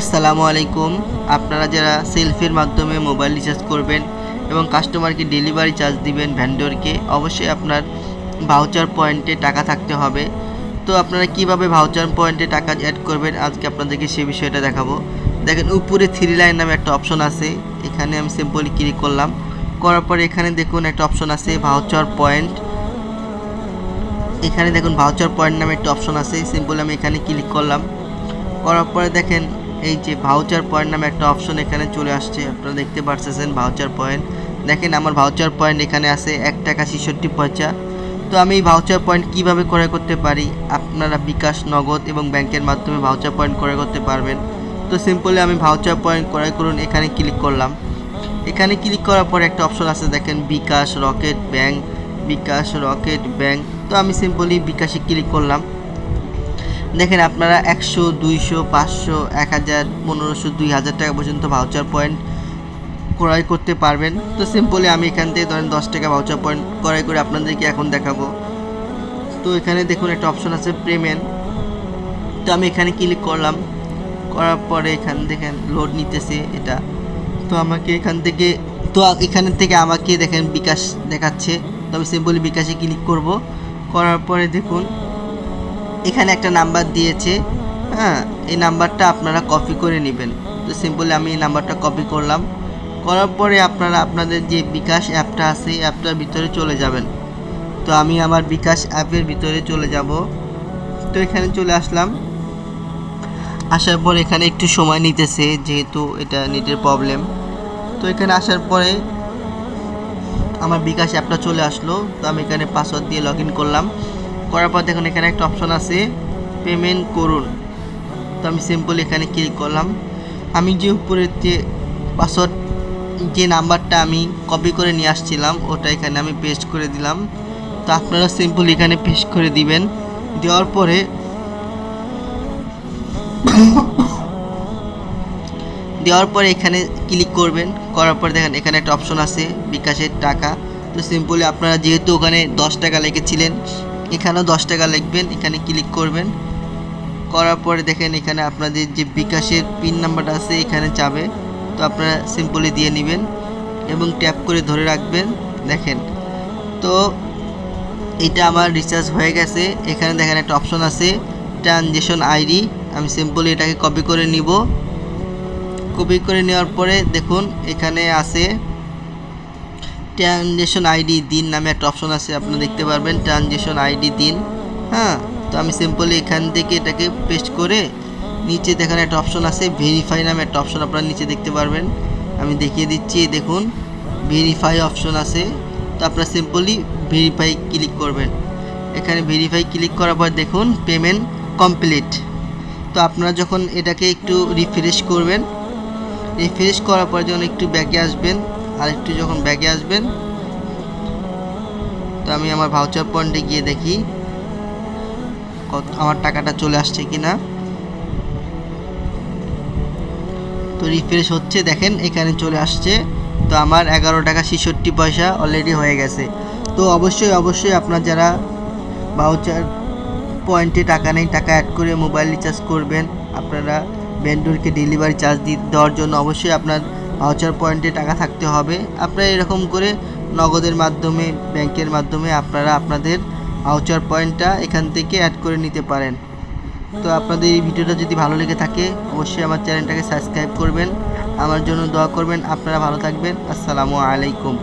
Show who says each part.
Speaker 1: আসসালামু আলাইকুম। আপনারা যারা সেলফের মাধ্যমে মোবাইল রিচার্জ করবেন এবং কাস্টমারকে ডেলিভারি চার্জ দিবেন ভ্যান্ডরকে, অবশ্যই আপনার ভাউচার পয়েন্টে টাকা থাকতে হবে। তো আপনারা কীভাবে ভাউচার পয়েন্টে টাকা অ্যাড করবেন, আজকে আপনাদেরকে সেই বিষয়টা দেখাবো। দেখেন, উপরে থ্রি লাইন নামে একটা অপশন আছে। এখানে আমি সিম্পলি ক্লিক করলাম। করার পরে এখানে দেখুন একটা অপশন আছে ভাউচার পয়েন্ট এখানে দেখুন ভাউচার পয়েন্ট নামে একটা অপশন আছে। সিম্পল আমি এখানে ক্লিক করলাম। করার পরে দেখেন এই যে ভাউচার পয়েন্ট নামে একটা অপশন এখানে চলে আসছে, আপনারা দেখতে পারতেছেন ভাউচার পয়েন্ট দেখেন আমার ভাউচার পয়েন্ট এখানে আছে এক টাকা ছেষট্টি পয়সা। তো আমি এই ভাউচার পয়েন্ট কীভাবে ক্রয় করতে পারি? আপনারা বিকাশ, নগদ এবং ব্যাংকের মাধ্যমে ভাউচার পয়েন্ট ক্রয় করতে পারবেন। তো সিম্পলি আমি ভাউচার পয়েন্ট ক্রয় করুন, এখানে ক্লিক করলাম। এখানে ক্লিক করার পরে একটা অপশন আছে, দেখেন bKash rocket bank, bKash rocket bank. তো আমি সিম্পলি বিকাশে ক্লিক করলাম। দেখেন আপনারা একশো, দুইশো, পাঁচশো, এক হাজার, পনেরোশো, দুই হাজার টাকা পর্যন্ত ভাউচার পয়েন্ট ক্রয় করতে পারবেন। তো সিম্পলি আমি এখান থেকে ধরেন দশ টাকা ভাউচার পয়েন্ট ক্রয় করে আপনাদেরকে এখন দেখাবো। তো এখানে দেখুন একটা অপশন আছে পেমেন্ট তো আমি এখানে ক্লিক করলাম। করার পরে এখান দেখেন লোড নিতেছে এটা। তো আমাকে এখান থেকে, তো এখান থেকে আমাকে দেখেন বিকাশ দেখাচ্ছে। তো আমি সিম্পলি বিকাশে ক্লিক করব। করার পরে দেখুন এখানে একটা নাম্বার দিয়েছে। হ্যাঁ এই নাম্বারটা আপনারা কপি করে নেবেন। তো সিম্পলি আমি এই নাম্বারটা কপি করলাম। করার পরে আপনারা আপনাদের যে বিকাশ অ্যাপটা আছে, এই অ্যাপটার ভিতরে চলে যাবেন। তো আমি আমার বিকাশ অ্যাপের ভিতরে চলে যাব। তো এখানে চলে আসলাম। আসার পর এখানে একটু সময় নিতেছে, যেহেতু এটা নেটের প্রবলেম তো এখানে আসার পরে আমার বিকাশ অ্যাপটা চলে আসলো। তো আমি এখানে পাসওয়ার্ড দিয়ে লগ করলাম। করার পর দেখুন, এখানে একটা অপশন আছে পেমেন্ট করুন। তো আমি সিম্পল এখানে ক্লিক করলাম। আমি যে উপরে যে পাসওয়ার্ড যে নাম্বারটা আমি কপি করে নিয়ে আসছিলাম, ওটা এখানে আমি পেস্ট করে দিলাম। তো আপনারা সিম্পল এখানে পেস্ট করে দিবেন। দেওয়ার পরে দেওয়ার পরে এখানে ক্লিক করবেন। করার পর দেখেন, এখানে একটা অপশন আছে, বিকাশের টাকা। তো সিম্পলি আপনারা যেহেতু ওখানে দশ টাকা লিখেছিলেন এখানেও দশ টাকা লিখবেন, এখানে ক্লিক করবেন। করার পরে দেখেন এখানে আপনাদের যে বিকাশের পিন নাম্বারটা আছে, এখানে যাবে। তো আপনারা সিম্পলি দিয়ে নেবেন এবং ট্যাপ করে ধরে রাখবেন, দেখেন। তো এটা আমার রিচার্জ হয়ে গেছে। এখানে দেখেন একটা অপশন আছে ট্রানজেকশন আইডি আমি সিম্পলি এটাকে কপি করে নিব। কপি করে নেওয়ার পরে দেখুন, এখানে আছে ট্রানজেকশন আইডি দিন নামে একটা অপশন আছে, আপনারা দেখতে পারবেন ট্রানজেকশন আইডি দিন। হ্যাঁ তো আমি সিম্পলি এখান থেকে এটাকে পেস্ট করে নিচে দেখেন একটা অপশন আছে ভেরিফাই নামে একটা অপশন আপনারা নিচে দেখতে পারবেন। আমি দেখিয়ে দিচ্ছি দেখুন ভেরিফাই অপশন আছে। তো আপনারা সিম্পলি ভেরিফাই ক্লিক করবেন। এখানে ভেরিফাই ক্লিক করার পর দেখুন পেমেন্ট কমপ্লিট তো আপনারা যখন এটাকে একটু রিফ্রেশ করবেন রিফ্রেশ করার পর যখন একটু ব্যাগে আসবেন আর একটু যখন ব্যাগে আসবেন, তো আমি আমার ভাউচার পয়েন্টে গিয়ে দেখি কত, আমার টাকাটা চলে আসছে কি না তো রিফ্রেশ হচ্ছে, দেখেন এখানে চলে আসছে। তো আমার এগারো টাকা ছেষট্টি পয়সা অলরেডি হয়ে গেছে। তো অবশ্যই অবশ্যই আপনার যারা ভাউচার পয়েন্টে টাকা নেই, টাকা অ্যাড করে মোবাইল রিচার্জ করবেন, আপনারা ভেন্ডরকে ডেলিভারি চার্জ দেওয়ার জন্য অবশ্যই আপনার ভাউচার পয়েন্টে টাকা থাকতে হবে। আপনারা এরকম করে নগদের মাধ্যমে, ব্যাংকের মাধ্যমে আপনারা আপনাদের ভাউচার পয়েন্টটা এখান থেকে অ্যাড করে নিতে পারেন। তো আপনাদের এই ভিডিওটা যদি ভালো লেগে থাকে, অবশ্যই আমার চ্যানেলটাকে সাবস্ক্রাইব করবেন। আমার জন্য দোয়া করবেন। আপনারা ভালো থাকবেন। আসসালামু আলাইকুম।